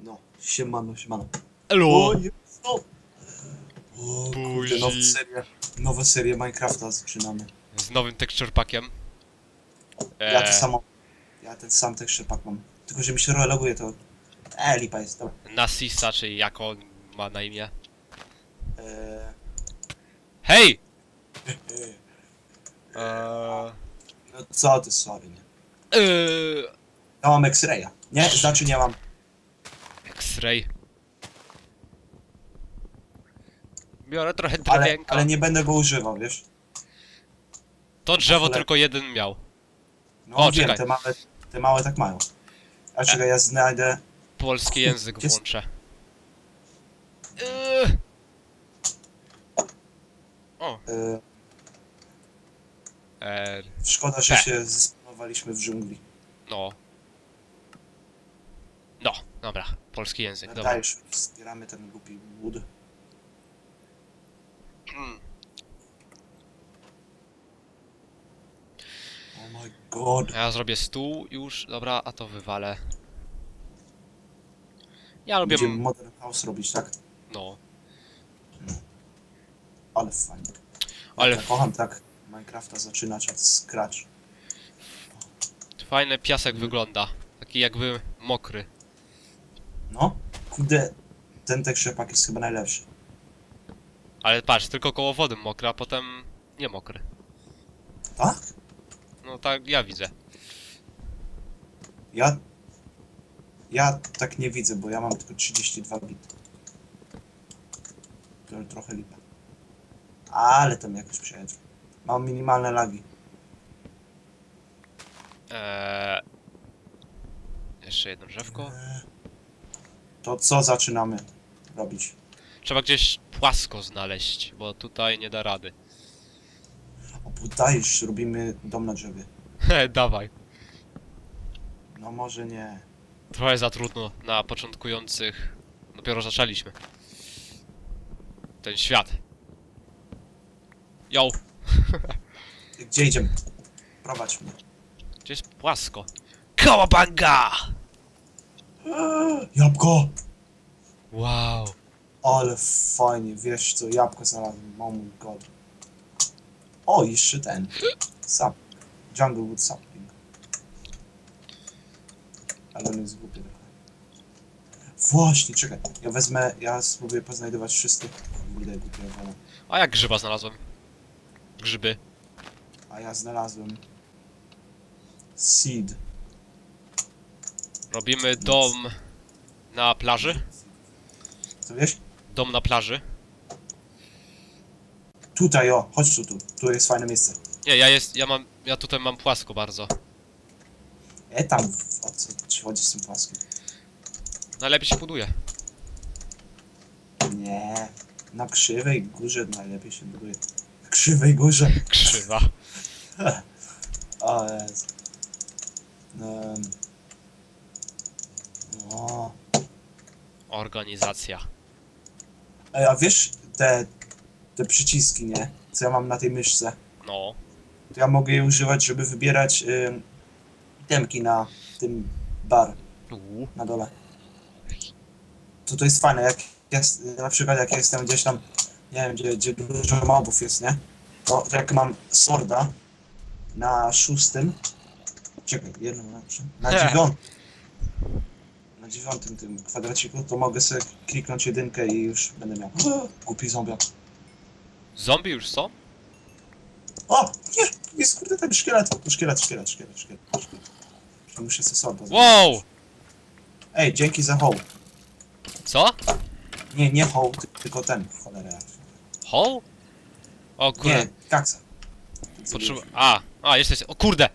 No, siemano, siemano. Elo! Jezu! O, kurde, Buzi. nowe serie, nowe serie Minecrafta zaczynamy. Z nowym texture packiem. Ja to Eee, samo, ja ten sam texture pack mam. Tylko, że mi się reloguje to... E, lipa jest, dobra. Nasisa, czy jak on ma na imię. Eee, Hej! e, Eee, no co ty, sorry, nie. eee, Ja mam X-raya. Nie, znaczy nie mam. X-ray. Biorę trochę Ale, drewienka. ale nie będę go używał, wiesz? To drzewo ale- tylko jeden miał. No O, wiem, czekaj. te małe, te małe tak mają. A czekaj, ja znajdę... Polski język włączę. Eee. O, E, eee, szkoda, że się zespanowaliśmy w dżungli. no. No, dobra, polski język, dobra. Dajesz, zbieramy ten głupi wood. Mm. Oh my god. Ja zrobię stół już, dobra, a to wywalę. Ja lubię, Będziemy Modern House robić, tak? no, Ale fajnie. Ale Ja kocham tak Minecrafta zaczynać od scratch. fajny piasek wygląda. Taki jakby mokry. No, kurde, ten texture pack jest chyba najlepszy. Ale patrz, tylko koło wody mokry, a potem nie mokry. Tak? No tak ja widzę. Ja... Ja tak nie widzę, bo ja mam tylko 32 bit. To trochę lipa. Ale tam jakoś przejeżdżę. Mam minimalne lagi. Eee... Jeszcze jedno drzewko. To co zaczynamy robić? Trzeba gdzieś płasko znaleźć, bo tutaj nie da rady. O, budajesz, robimy dom na drzewie. He, dawaj. No może nie. Trochę za trudno na początkujących. Dopiero zaczęliśmy. Ten świat. Yo, Gdzie idziemy? Prowadź mnie. gdzie jest płasko? Kałabanga! Jabłko! Wow. Ale fajnie, wiesz co, jabłko znalazłem, oh my god. O, jeszcze ten. Sap. Jungle Wood Sapling. Ale on jest głupi trochę. Właśnie, czekaj. Ja wezmę, ja spróbuję poznajdować wszystkie. Kurde, głupie wolę. A jak grzyba znalazłem? Grzyby. A ja znalazłem... Seed. Robimy dom na plaży. Co wiesz? Dom na plaży. Tutaj, o, chodź tu, tu. Tu jest fajne miejsce. Nie, ja jest, ja mam, ja tutaj mam płasko bardzo. E, tam, o co ci chodzi z tym płaskim? Najlepiej się buduje. Nie. Na krzywej górze najlepiej się buduje. Na krzywej górze. Krzywa. O Jezu. Um. Organizacja. Ej, a wiesz te, te przyciski, nie? Co ja mam na tej myszce? No. To ja mogę je używać, żeby wybierać ym, itemki na tym bar Uuu. na dole. To to jest fajne, jak ja, s- na przykład jak ja jestem gdzieś tam, nie wiem, gdzie, gdzie dużo mobów jest, nie? To jak mam sorda na szóstym, czekaj, jedno na? Na Nie. dziewiątym, na dziewiątym tym kwadraciku, to mogę sobie kliknąć jedynkę i już będę miał. Głupi zombiak. Zombie już są? O! Nie! Jest kurde ten szkielet! Szkielet, szkielet, szkielet, szkielet. szkielet. To muszę sobie zrobić. Wow! Ej, dzięki za hołd. Co? Nie, nie hołd, tylko ten, cholera. Hole? O kurde. Nie, kaksa. Potrzebu... A, a, jesteś. O kurde!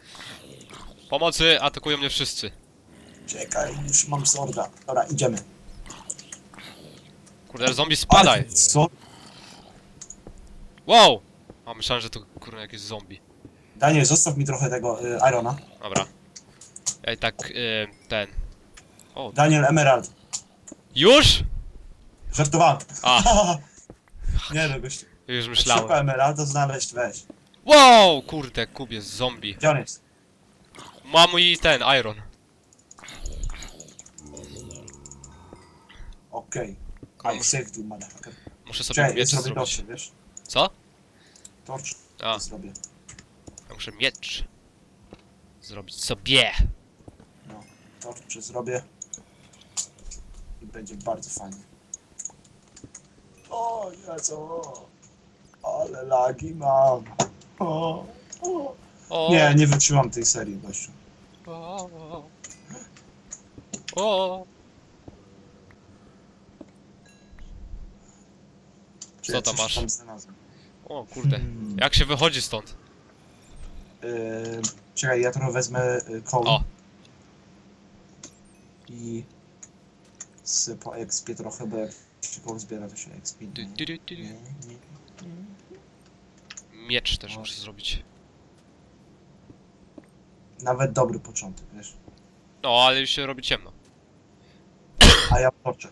Pomocy, atakują mnie wszyscy. Czekaj, już mam sorda. Dobra, idziemy. Kurde, zombie spadaj! Ale Co? Wow! A myślałem, że to kurde jakieś zombie. Daniel, zostaw mi trochę tego y, Irona. Dobra. Ej, tak, y, ten. O, Daniel Emerald. już? Żartowałem. A, nie no, gościu. już Jak Szybko myślałem. Emeralda znaleźć, weź. Wow! Kurde, Kub jest zombie. Gdzie on jest? Ma mój ten, iron. Okej. A, I muszę, saved you, motherfucker. muszę sobie ja miecz zrobię zrobić. torcze, wiesz? Co? Torcze A, zrobię. ja muszę miecz zrobić sobie. No, torcze zrobię. I będzie bardzo fajnie. O, Jezu. Ale lagi mam. O, o. O, Nie, nie wytrzymam tej serii, gościu. O, o. Czy Co tam masz? Tam znalazłem. o kurde. Hmm. Jak się wychodzi stąd? Yy, czekaj, ja trochę wezmę y, koło. O. I z po expie trochę, bo jak się koło zbiera, to się expie. Du, du, du, du. nie, nie. Miecz też muszę zrobić. Nawet dobry początek, wiesz. No, ale już się robi ciemno. A ja torczę,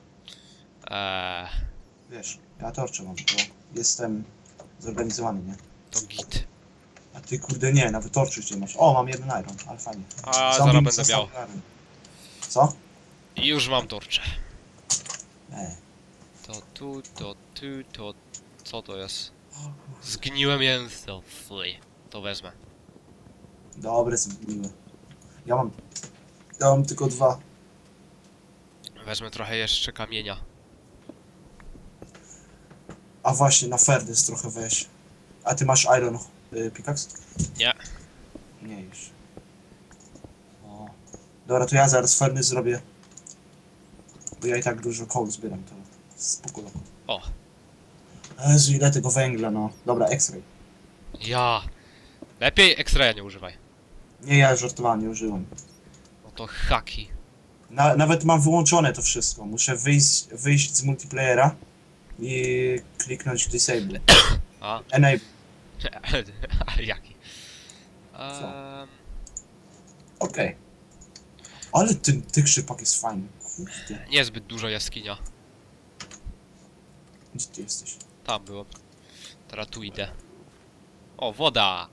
Eee, wiesz. Ja torczę mam, bo jestem zorganizowany, nie? to git. A ty kurde nie, nawet torczyć nie masz. O, mam jeden iron, ale fajnie. A, zaraz mi będę miał. iron. Co? I już mam torcze. Nie. To tu, to tu, to... Co to jest? Zgniłe mięso. Fuj. To wezmę. Dobre, zmiły. Ja mam... Ja mam tylko dwa. Wezmę trochę jeszcze kamienia. A właśnie, na Ferdys trochę weź. A ty masz Iron y, Pickaxe? Nie. Nie już. O. Dobra, to ja zaraz Ferdys zrobię. Bo ja i tak dużo koł zbieram, to spoko. O. Jezu, ile tego węgla, no. Dobra, X-ray. Ja. Lepiej X-raya nie używaj. Nie, ja żartowałem, nie użyłem. No to haki. Na, nawet mam wyłączone to wszystko. Muszę wyjść, wyjść z multiplayera i kliknąć disable. A? Enable. Jaki? Um, Okej. Ale ten, ten krzypak jest fajny. Kurde. niezbyt duża jaskinia. Gdzie ty jesteś? Tam było. Teraz tu idę. O, woda!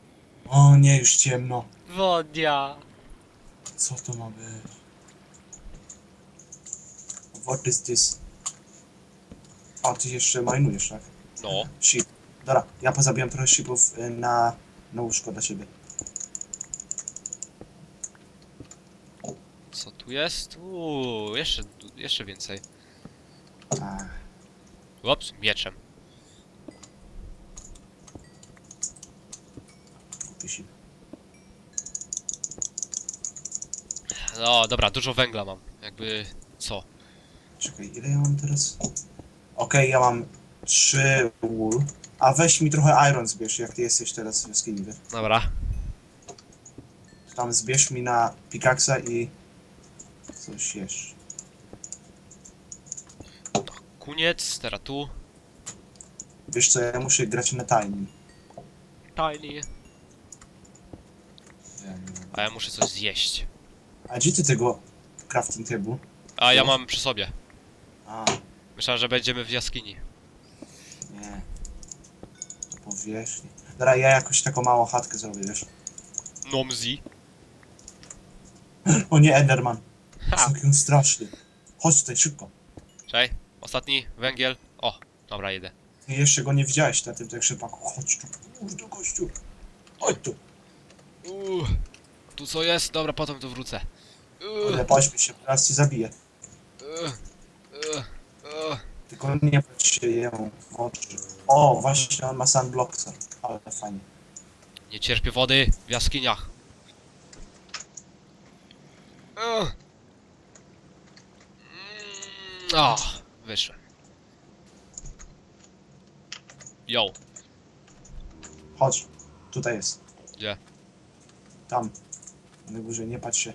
O nie, już ciemno. Wodia! Co to ma być? What is this? A, ty jeszcze majnujesz, tak? No. Sheep. Dobra, ja pozabijam trochę sheepów y, na, na łóżko dla siebie. Co tu jest? Uuu, jeszcze, jeszcze więcej. Ach, Ups, mieczem. No, dobra, dużo węgla mam. Jakby, co? Czekaj, ile ja mam teraz? Okej, ja mam trzy wool. A weź mi trochę iron zbierz, jak ty jesteś teraz w jaskini, wiesz? Dobra. Tam zbierz mi na pickaxe i coś jeszcze. Kuniec, teraz tu. Wiesz co, ja muszę grać na tajni. Tiny. A ja muszę coś zjeść. A gdzie ty tego crafting table? A ja mam przy sobie. A, Myślałem, że będziemy w jaskini. nie. To powierzchni. Dobra, ja jakoś taką małą chatkę zrobię, wiesz? Nomzi. O nie, Enderman. Ha! On straszny. Chodź tutaj, szybko. Cześć. Ostatni węgiel. O, dobra, jedę. Ty jeszcze go nie widziałeś na tym tak szypaku. Chodź tu, kurde gościu. Chodź tu. Uuu. Tu co jest? Dobra, potem tu wrócę. Uuu. Ale pośpiesz się, teraz ci zabiję. Uuu. Tylko nie patrz jemu w oczy. O, właśnie on ma sunblocker. Ale fajnie. Nie cierpię wody w jaskiniach. Uuu. Mm, O, wyszłem. Yo, Chodź. Tutaj jest. Gdzie? Tam. Na górze, nie patrz się.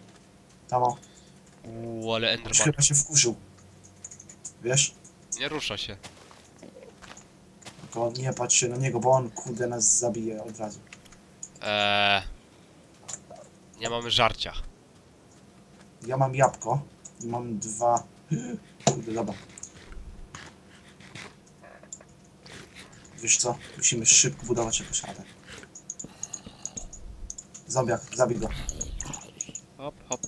Tam o. Uuu, ale Enderman. chyba się wkurzył. Wiesz? Nie rusza się. Tylko nie patrz się na niego, bo on kurde nas zabije od razu. Eee, nie mamy żarcia. Ja mam jabłko i mam dwa. Kurde, dobra. Wiesz co? Musimy szybko budować jakąś chatę. Zombiak, zabij go. Hop, hop.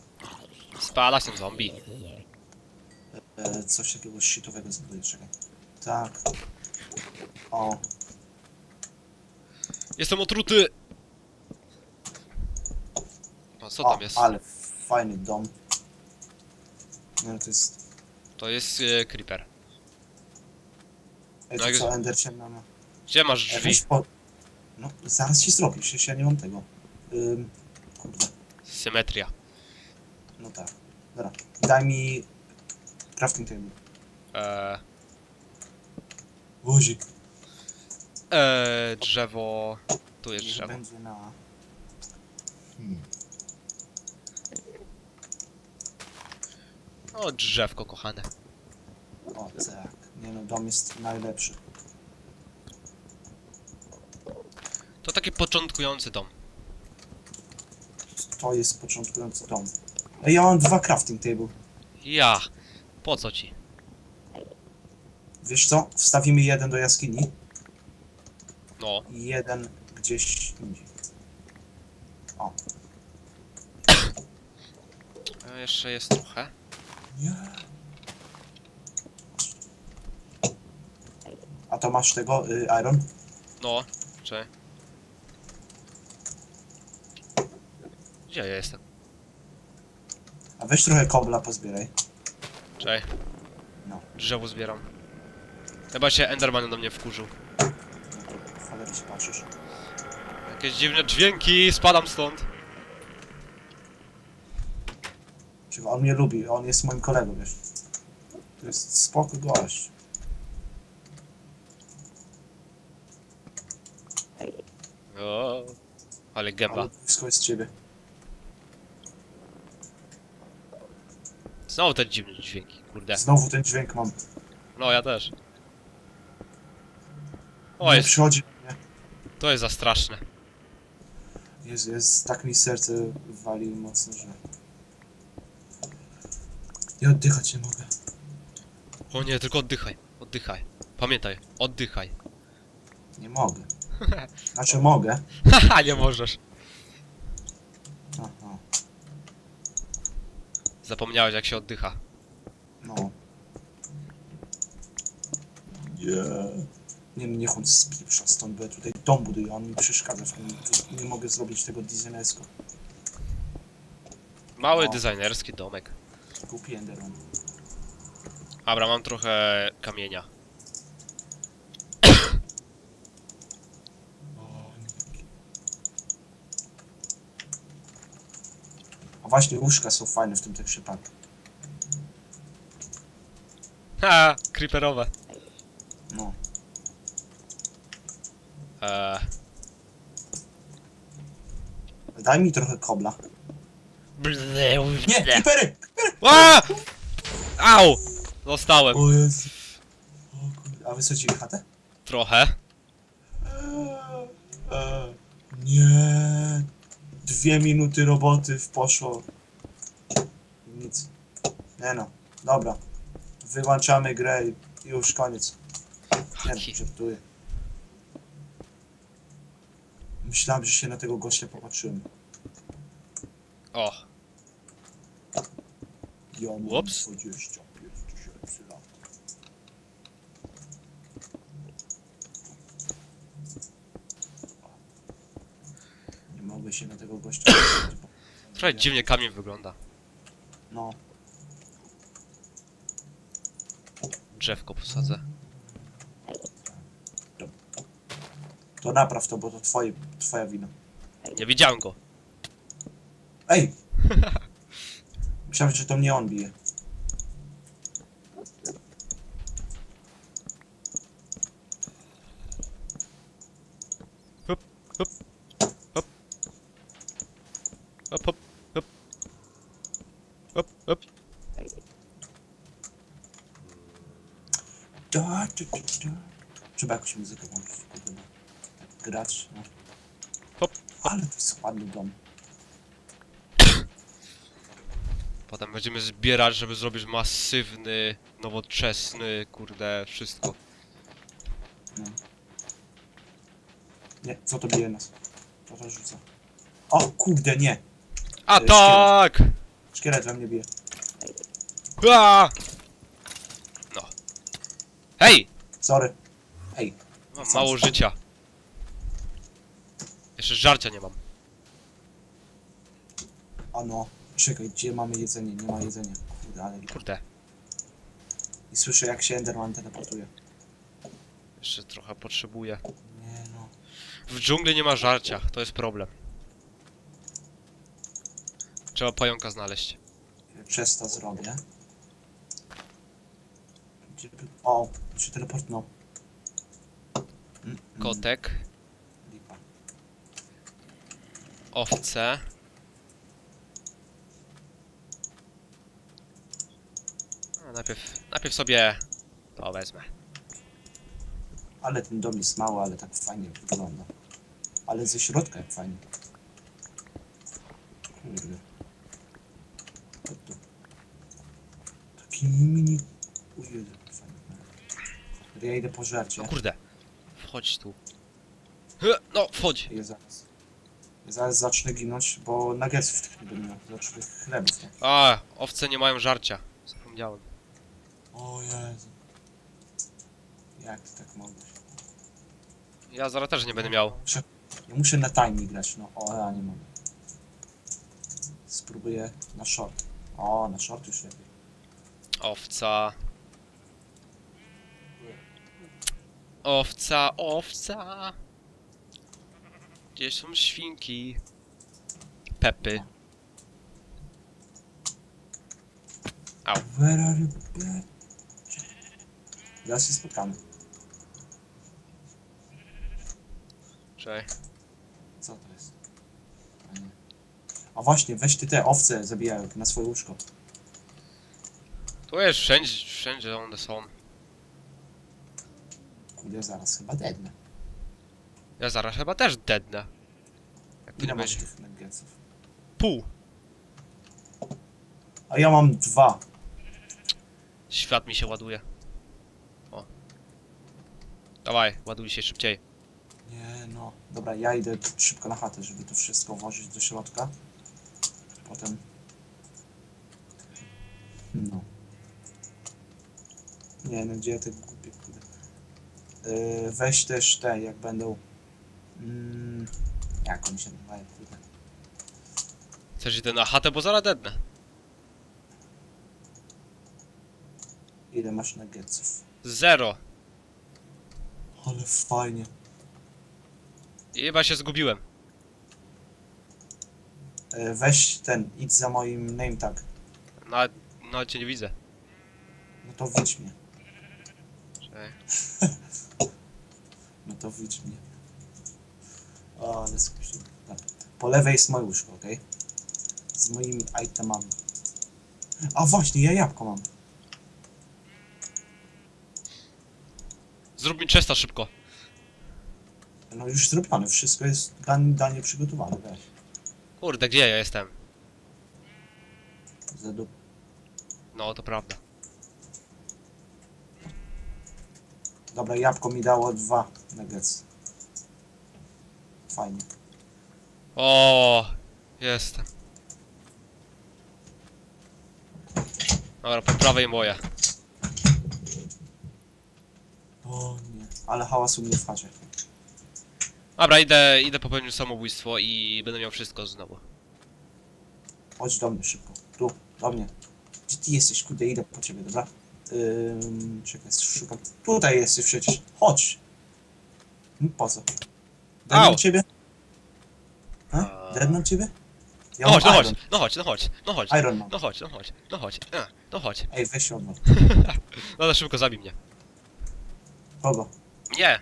Spala się zombie. E, coś takiego shitowego zbuduję, czekaj. Tak. O, Jestem otruty! O, co o tam jest? ale fajny dom. No to jest... To jest e, creeper. Ej, No to jak- co, Ender się na... Gdzie masz drzwi? weź po... No, zaraz ci zrobię, przecież ja nie mam tego. Ym, kurde, Symetria. no tak. Dobra, daj mi... Crafting table. Eee, eee, drzewo... Tu jest Niech drzewo. będzie na... Hmm. O, drzewko kochane. O, tak. Nie no, dom jest najlepszy. To taki początkujący dom. To jest początkujący dom. Ej, ja mam dwa crafting table. Ja! Po co ci? Wiesz co? Wstawimy jeden do jaskini No, i jeden gdzieś indziej. O. e, jeszcze jest trochę. Nie. A to masz tego, y, Iron? No, czy... Gdzie ja jestem? A weź trochę kobla pozbieraj. Czekaj. No. Drzewo zbieram. Chyba się Enderman do mnie wkurzył. Cholery się patrzysz. Jakieś dziwne dźwięki, spadam stąd. Czyli on mnie lubi, on jest moim kolegą, wiesz. To jest spoko gość. O, ale gęba. Ale wszystko jest ciebie. Znowu te dziwne dźwięki, kurde. Znowu ten dźwięk mam. No, ja też. O, nie jest, przychodzi mnie. to jest za straszne. Jezu, jest, tak mi serce wali mocno, że... Ja oddychać nie mogę. O nie, tylko oddychaj, oddychaj. Pamiętaj, oddychaj. Nie mogę. Znaczy mogę. Haha, nie możesz. Zapomniałeś jak się oddycha. no. Nie. Nie, niech on spieprza stąd, bo ja tutaj dom buduję, on mi przeszkadza w tym. Tu Nie mogę zrobić tego designersku. Mały O. designerski domek. Głupi Enderman. Dobra, mam trochę kamienia. Właśnie łóżka są fajne w tym tekście parku. Ha, creeperowe. No. Eee, Daj mi trochę kobla. Nie, creepery! A! Au! Dostałem. O Jezu. O kurde, a wysadzili chatę? Trochę. Eee, eee, Nie. Dwie minuty roboty w poszło. Nic. Nie no. Dobra. Wyłączamy grę i już koniec. Nie żartuję. Myślałem, że się na tego gościa popatrzyłem. O, Ja mam Ups. 25 tysięcy lat. Nie mogę się na tego gościa patrzeć, bo- trochę dziwnie kamień wygląda. No. Drzewko posadzę. To napraw to, bo to twoje, twoja wina. Nie widziałem go. Ej! Myślałem, że to mnie on bije. Hop, hop, hop. Hop, hop, hop. Hop, hop. Da, da, da. Trzeba jakąś muzykę włączyć, kurde, grać, no. Hop, Ale to jest ładny dom. Potem będziemy zbierać, żeby zrobić masywny, nowoczesny, kurde, wszystko. No. Nie, co to bije nas? Co to rzuca? O, kurde, nie! A Szkielet. tak! We mnie bije. A! Hej! Sorry. Ej, Mam Co? mało życia. Jeszcze żarcia nie mam. ano. Czekaj, gdzie mamy jedzenie? Nie ma jedzenia. Kurde, ale... Kurde. I słyszę jak się Enderman teleportuje. Jeszcze trochę potrzebuję. Nie no. W dżungli nie ma żarcia, to jest problem. Trzeba pająka znaleźć. Przez to zrobię. Gdzie... by- O, się teleportnął. Mm, mm, Kotek, lipa. owce. A, najpierw, najpierw sobie to wezmę. Ale ten dom jest mały, ale tak fajnie wygląda. Ale ze środka jak fajnie. Kurde. Taki mini... O Ja idę po żarcie. No kurde. Wchodź tu. Hy, No, wchodź. Ja zaraz. Ja zaraz zacznę ginąć, bo nuggetsów tych nie będę miał. Zacznę chlebów tak. A, owce nie mają żarcia. Zapomniałem. O Jezu. Jak ty tak mogłeś? Ja zaraz też nie będę miał. Muszę, ja muszę na timing grać, no. O, ja nie mogę. Spróbuję na short. O, na short już lepiej. Owca. Owca, owca. Gdzie są świnki? Pepy. Au. Where are you, bitch? Zaraz się spotkamy. Czekaj. Co to jest? A, nie. A właśnie, weź ty te owce zabijają na swoje łóżko. Tu jest wszędzie, wszędzie one są. Kurde, zaraz chyba dednę. Ja zaraz chyba też deadnę. Jak Ile masz tych nuggetsów? Pół. A ja mam dwa. Świat mi się ładuje. O. Dawaj, ładuj się szybciej. Nie no. Dobra, ja idę szybko na chatę, żeby to wszystko włożyć do środka. Potem... No. Nie no, gdzie te kurde. Yy, weź też te, jak będą... Mm, jak oni się nazywają, kurde. Chcesz idę na chatę, bo zaraz deadnę. Ile masz nuggetsów? Zero. Ale fajnie. Chyba się zgubiłem. Yy, weź ten, idź za moim name tag. Nawet, nawet cię nie widzę. No to widź mnie. Czekaj. No to widź mnie. O, ale skupię. Tak. Po lewej jest moje łóżko, ok? Z moimi itemami. A właśnie, ja jabłko mam. Zrób mi chesta szybko. No już zrobione, wszystko jest dan danie przygotowane, weź. Kurde, gdzie ja jestem? Zadup. No, to prawda. Dobra, jabłko mi dało dwa nuggets. Fajnie. O, jestem. Dobra, po prawej moje. O nie. Ale hałas u mnie w chacie. Dobra, idę, idę popełnić samobójstwo i będę miał wszystko znowu. Chodź do mnie szybko. Tu, do mnie. Gdzie ty jesteś? Kurde, idę po ciebie, dobra? Ym, czekaj, szukam. Tutaj jesteś przecież. Chodź. No, po co? Au. Dednął ciebie? A. Dednął ciebie? Ja No chodź, no mam chodź, iron. no chodź, no chodź, no chodź. Iron mam. No chodź, no chodź, no chodź, e, no chodź. Ej, weź się odwal. No to szybko zabij mnie. Kogo? Nie!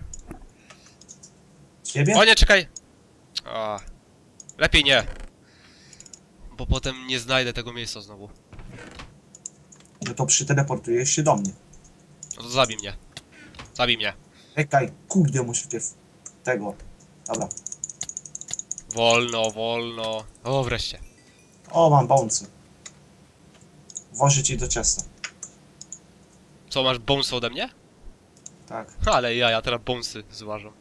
Ciebie? O nie, czekaj! A, lepiej nie. Bo potem nie znajdę tego miejsca znowu. No to przyteleportujesz się do mnie. No to zabij mnie. Zabij mnie. Czekaj, kurde, muszę cię w... tego. Dobra. Wolno, wolno. O, wreszcie. O, mam bouncy. Włożę ci do ciasta. Co, masz bonsy ode mnie? Tak. Ale ja, ja teraz bonsy zważam.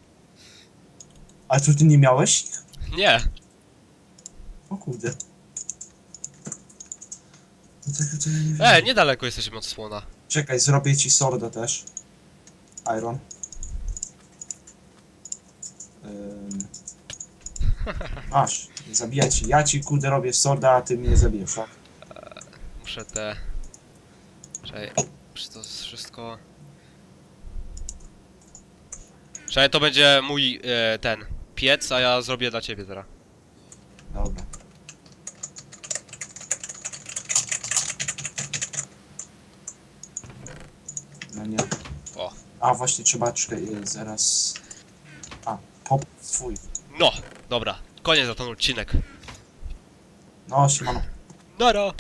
Ale to ty nie miałeś ich? Nie! O kurde. No tak, nie wiem. E, niedaleko jesteśmy od słona. Czekaj, zrobię ci sorda też. Iron. Ym. Masz, nie zabijaj ci. Ja ci kurde robię sorda, a ty mnie zabijesz, tak? Muszę te... Czekaj, czy to wszystko... Czekaj, to będzie mój, e, ten, piec, a ja zrobię dla ciebie teraz. Dobra. No nie. O. A właśnie trzeba czekaj, e, zaraz. A, pop twój. No, dobra, koniec za ten odcinek. No, siemano. Nara!